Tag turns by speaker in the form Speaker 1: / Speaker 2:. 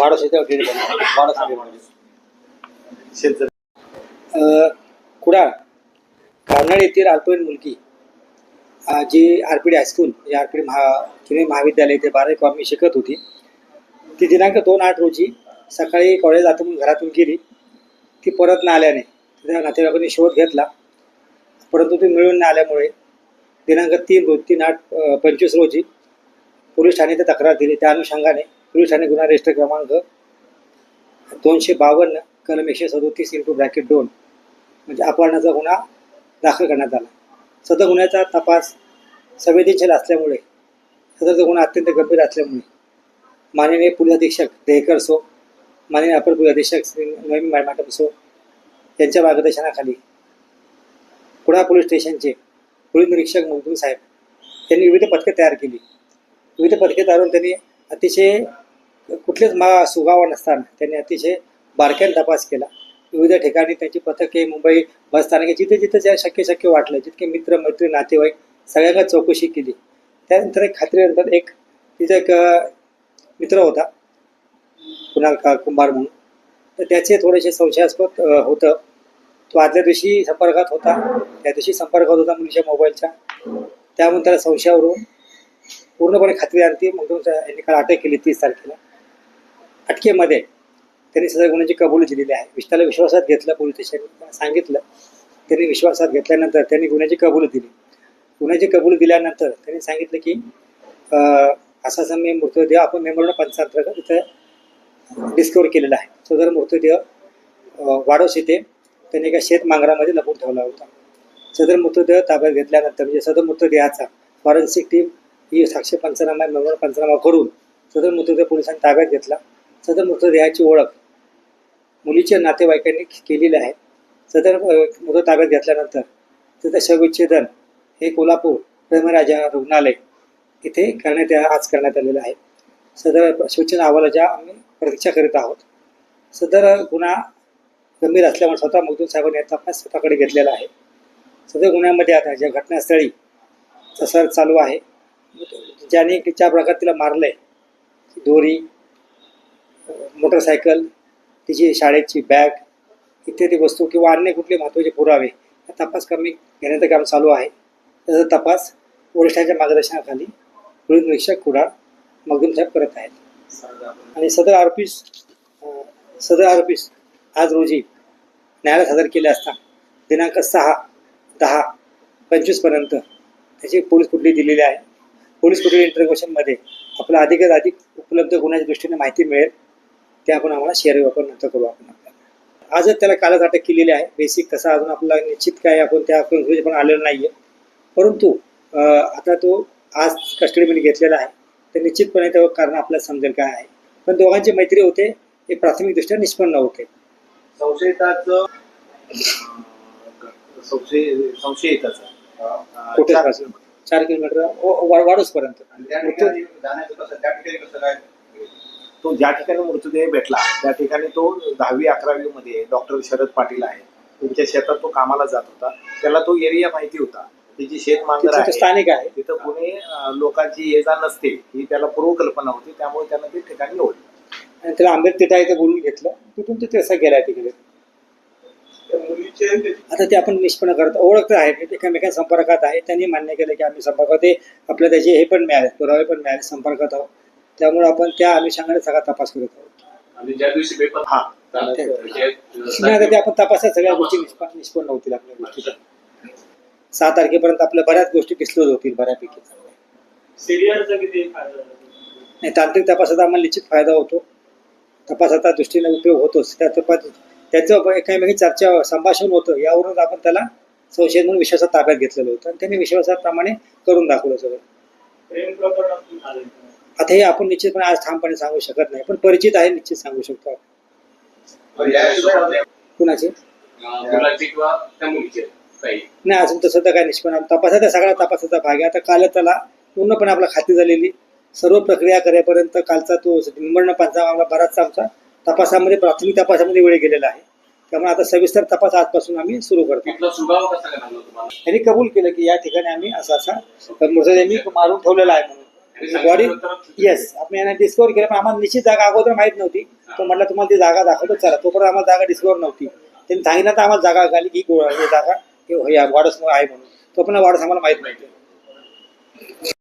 Speaker 1: वाढस येते डेअरी वाढस
Speaker 2: शेत
Speaker 1: कुडाळ कारनाड येथील अल्पवयीन मुलगी जी R P D high school म्हणजे आर पी डी महा जुने महाविद्यालय इथे बारावी कॉमी शिकत होती. ती दिनांक दोन आठ रोजी सकाळी कॉलेज आतून म्हणून घरातून गेली. ती परत न आल्याने तिच्या नातेवाईकांनी शोध घेतला. परंतु ती मिळून न आल्यामुळे दिनांक तीन रोज तीन आठ पंचवीस रोजी पोलीस ठाणे तक्रार दिली. त्या अनुषंगाने पोलीस ठाणे गुन्हा रजिस्टर क्रमांक दोनशे बावन्न कलम एकशे सदोतीस इंटू ब्रॅकेट दोन. म्हणजे अपहरणाचा गुन्हा दाखल करण्यात आला. सदर गुन्ह्याचा तपास संवेदनशील असल्यामुळे सदरचा गुन्हा अत्यंत गंभीर असल्यामुळे माननीय पोलीस अधीक्षक देहकर सो माननीय अपर पोलीस अधीक्षक श्री नवीन मॅडम सो यांच्या मार्गदर्शनाखाली कुडा पोलीस स्टेशनचे पोलीस निरीक्षक मगदूम साहेब त्यांनी विविध पथके तयार केली. विविध पथके तयार त्यांनी अतिशय कुठलेच मा सुगावा नसताना त्यांनी अतिशय बारक्याने तपास केला. विविध ठिकाणी त्यांची पथके मुंबई बसस्थानके जिथे जिथे ज्या शक्य शक्य वाटलं जितके मित्र मैत्री नातेवाईक सगळ्यांना चौकशी केली. त्यानंतर एक खात्रीनंतर एक तिचा एक मित्र होता कुणाल का कुंभार म्हणून. तर त्याचे थोडेसे संशयास्पद होतं. तो आदल्या दिवशी संपर्कात होता. त्या दिवशी संपर्कात होता मुलीच्या मोबाईलच्या. त्यामुळे त्याला संशयावरून पूर्णपणे खात्री आणती मग त्यांनी काल अटक केली तीस तारखेला. अटकेमध्ये त्यांनी सदर गुन्ह्याची कबुली दिलेली आहे. विष्णाला विश्वासात घेतलं पोलीस स्टेशन सांगितलं. त्यांनी विश्वासात घेतल्यानंतर त्यांनी गुन्ह्याची कबुली दिली. गुन्ह्याची कबुली दिल्यानंतर त्यांनी सांगितलं की असा असा मी मृतदेह आपण मेमोरण पंचांतर्गत इथं डिस्कवर केलेला आहे. सदर मृतदेह वाढोस वाडोस येथे त्यांनी एका शेत मांगरामध्ये लपून ठेवला होता. सदर मृतदेह ताब्यात घेतल्यानंतर म्हणजे सदर मृतदेहाचा फॉरेन्सिक टीम ही साक्ष पंचनामा मेमोरण पंचनामा करून सदर मृतदेह पोलिसांनी ताब्यात घेतला. सदर मृतदेहाची ओळख मुलीच्या नातेवाईकांनी केलेली आहे. सदर मृत ताब्यात घेतल्यानंतर तिथं शवविच्छेदन हे कोल्हापूर प्रेमराजा रुग्णालय इथे करण्यात आज करण्यात आलेलं आहे. सदर शवच्छेदन अहवालाच्या आम्ही प्रतीक्षा करीत आहोत. सदर गुन्हा गंभीर असल्यामुळे स्वतः मगदूम साहेबांनी याचा तपास स्वतःकडे घेतलेला आहे. सदर गुन्ह्यामध्ये आता ज्या घटनास्थळी सर चालू आहे. ज्याने ज्या प्रकार तिला मारलंय दोरी मोटरसायकल तिची शाळेची बॅग इत्यादी वस्तू किंवा अन्य कुठले महत्त्वाचे पुरावे हा तपास कमी घेण्याचं काम चालू आहे. त्याचा तपास वरिष्ठांच्या मार्गदर्शनाखाली पोलीस निरीक्षक कुडाळ मगदूम साहेब करत आहेत. आणि सदर आरोपीस सदर आरोपीस आज रोजी न्यायालयात सादर केले असता दिनांक सहा दहा पंचवीसपर्यंत त्याची पोलीस कुठली दिलेली आहे. पोलीस कुठली इंटरव्हेशनमध्ये आपला अधिकात अधिक उपलब्ध होण्याच्या दृष्टीने माहिती मिळेल. ते आपण आम्हाला शेअर आपण नंतर करू आपण आपल्याला. आजच त्याला कालच अटक केलेली आहे. बेसिक तसा अजून आपला निश्चित काय आपण त्या कंक्लुजन पण आलेलं नाही आहे परंतु आता तो आज कस्टडीमध्ये घेतलेला आहे. तर निश्चितपणे त्या कारण आपल्याला समजेल काय आहे. पण दोघांची मैत्री होते हे प्राथमिकदृष्ट्या निष्पन्न होते.
Speaker 2: संशयिताचं संशयिताचं.
Speaker 1: कुठे?
Speaker 2: चार
Speaker 1: किलोमीटर वाढूसपर्यंत
Speaker 2: तो ज्या ठिकाणी मृतदेह भेटला त्या ठिकाणी तो दहावी अकरावी मध्ये डॉक्टर शरद पाटील आहे. त्यांच्या शेतात तो कामाला जात होता. त्याला तो एरिया माहिती होता. त्याची शेत मांजर
Speaker 1: तिथं
Speaker 2: आहे
Speaker 1: स्थानिक आहे.
Speaker 2: तिथं कोणी लोकांची ये जा नसते ही त्याला पूर्वकल्पना होती. त्यामुळे त्यानं ते ठिकाणी निवडलं
Speaker 1: आणि त्याला आंबेड तिथा इथे बोलून घेतलं. तिथून तो तसा गेला तिकडे. आता ते आपण निष्पन्न करत ओळख तर आहे एकमेकांच्या संपर्कात आहे. त्यांनी मान्य केलं की आम्ही संपर्कात आहे. आपल्याला त्याचे हे पण मिळाले पुरावे पण मिळाले संपर्कात आहोत. त्यामुळे आपण त्या अनुषंगाने सगळा तपास करत आहोत.
Speaker 3: आणि ज्या दिवशी पेपर
Speaker 2: हा.
Speaker 3: म्हणजे
Speaker 1: ते आपण तपासात सगळ्या गोष्टी निष्पन्न होतील आपल्या गोष्टी. सहा तारखेपर्यंत आपल्या बऱ्याच गोष्टी डिस्क्लोज होतील बऱ्यापैकी? नाही तांत्रिक तपासाचा आम्हाला निश्चित फायदा होतो. तपासाचा दृष्टीने उपयोग होतोच. त्या तपास त्याचं एकामेकी चर्चा संभाषण होतं. यावरून आपण त्याला संशय म्हणून विश्वासात ताब्यात घेतलेलं होतं. आणि त्यांनी विश्वासाप्रमाणे करून दाखवलं सगळं. आता हे आपण निश्चितपणे आज ठामपणे सांगू शकत नाही पण परिचित आहे निश्चित सांगू शकतो. कुणाचे? नाही अजून तसं तर काय निष्पन्न तपासाचा सगळा तपासाचा भाग आहे. आता काल त्याला पूर्णपणे आपला खात्री झालेली. सर्व प्रक्रिया करेपर्यंत कालचा तो निमरण पंचांगा बराचसा आमचा तपासामध्ये प्राथमिक तपासामध्ये वेळ गेलेला आहे. त्यामुळे आता सविस्तर तपास आजपासून आम्ही सुरू करतो. त्यांनी कबूल केलं की या ठिकाणी आम्ही असा असा मृतदेह मारून ठेवलेला आहे बॉडी येस आपण यांना डिस्कवर केलं पण आम्हाला निश्चित जागा अगोदर माहीत नव्हती. तो म्हटलं तुम्हाला ती जागा दाखवतो चला. तोपर्यंत आम्हाला जागा डिस्कवर नव्हती. त्यांनी सांगितलं तर आम्हाला जागा घाली की ही जागा या वाडस आहे म्हणून. तो पण वाडस आम्हाला माहीत नव्हती.